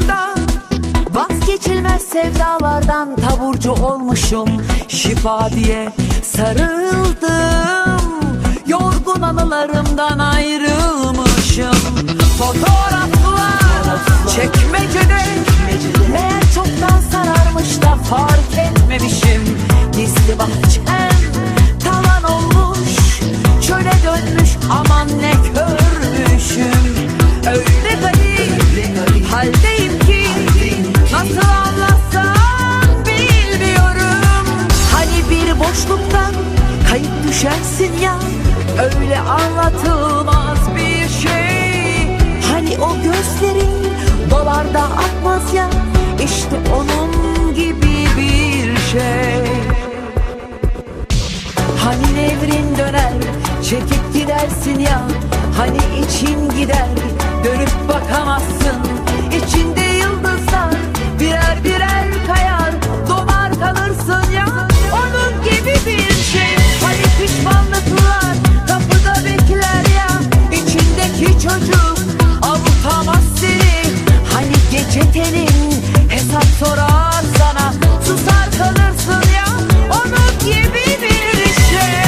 akşamda Vazgeçilmez sevdalardan taburcu olmuşum. Şifa diye sarıldım Yorgun anılarımdan ayrılmışım. Fotoğraflar çekmecede Öyle anlatılmaz bir şey. Hani o gözlerin dolar da akmaz ya. İşte onun gibi bir şey. Hani nevrin döner çekip gidersin ya. Hani için gider dönüp bakamazsın tenin hesap sorar sana. Susar kalırsın ya onun gibi bir şey.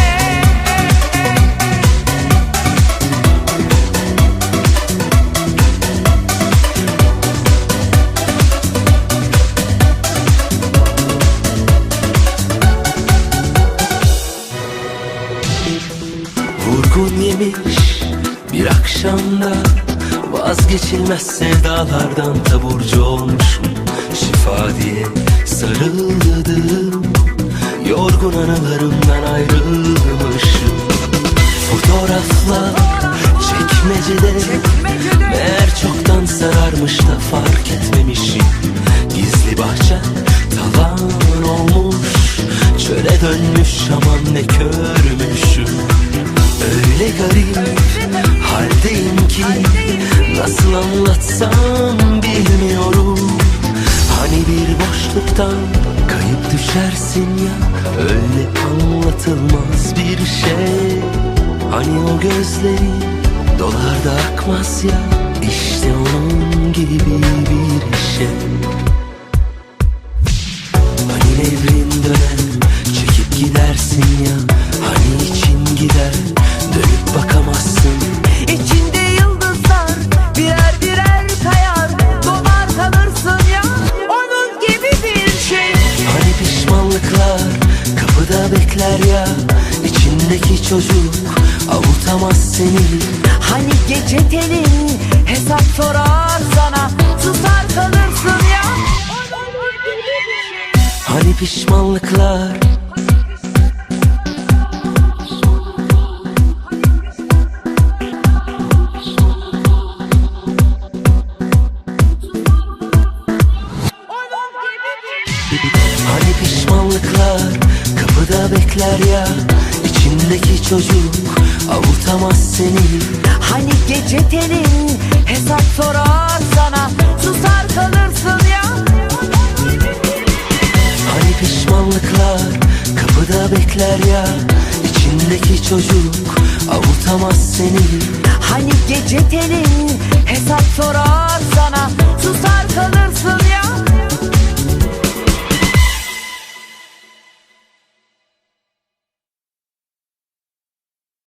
Vurgun yemiş bir akşamda Vazgeçilmez sevdalardan taburcu olmuşum. Şifa diye sarıldım Yorgun anılarımdan ayrılmışım. Fotoğraflar çekmecede Meğer çoktan sararmış da fark etmemişim. Gizli bahçe talan olmuş Çöle dönmüş aman ne körmüşüm. Öyle garip haldeyim ki Nasıl anlatsam bilmiyorum. Hani bir boşluktan kayıp düşersin ya Öyle anlatılmaz bir şey. Hani o gözleri dolar da akmaz ya İşte onun gibi bir şey. Hani nevrin dönen çekip gidersin ya Hani için gider dönüp bakamazsın pişmanlıklar kapıda bekler ya İçindeki çocuk avutamaz seni. Hani gece tenin hesap sorar sana Susar kalırsın ya. Hani pişmanlıklar kapıda bekler ya. İçindeki çocuk avutamaz seni. Hani gece tenin hesap sorar sana. Susar kalırsın ya. Hani pişmanlıklar kapıda bekler ya. İçindeki çocuk avutamaz seni. Hani gece tenin hesap sorar sana. Susar kalırsın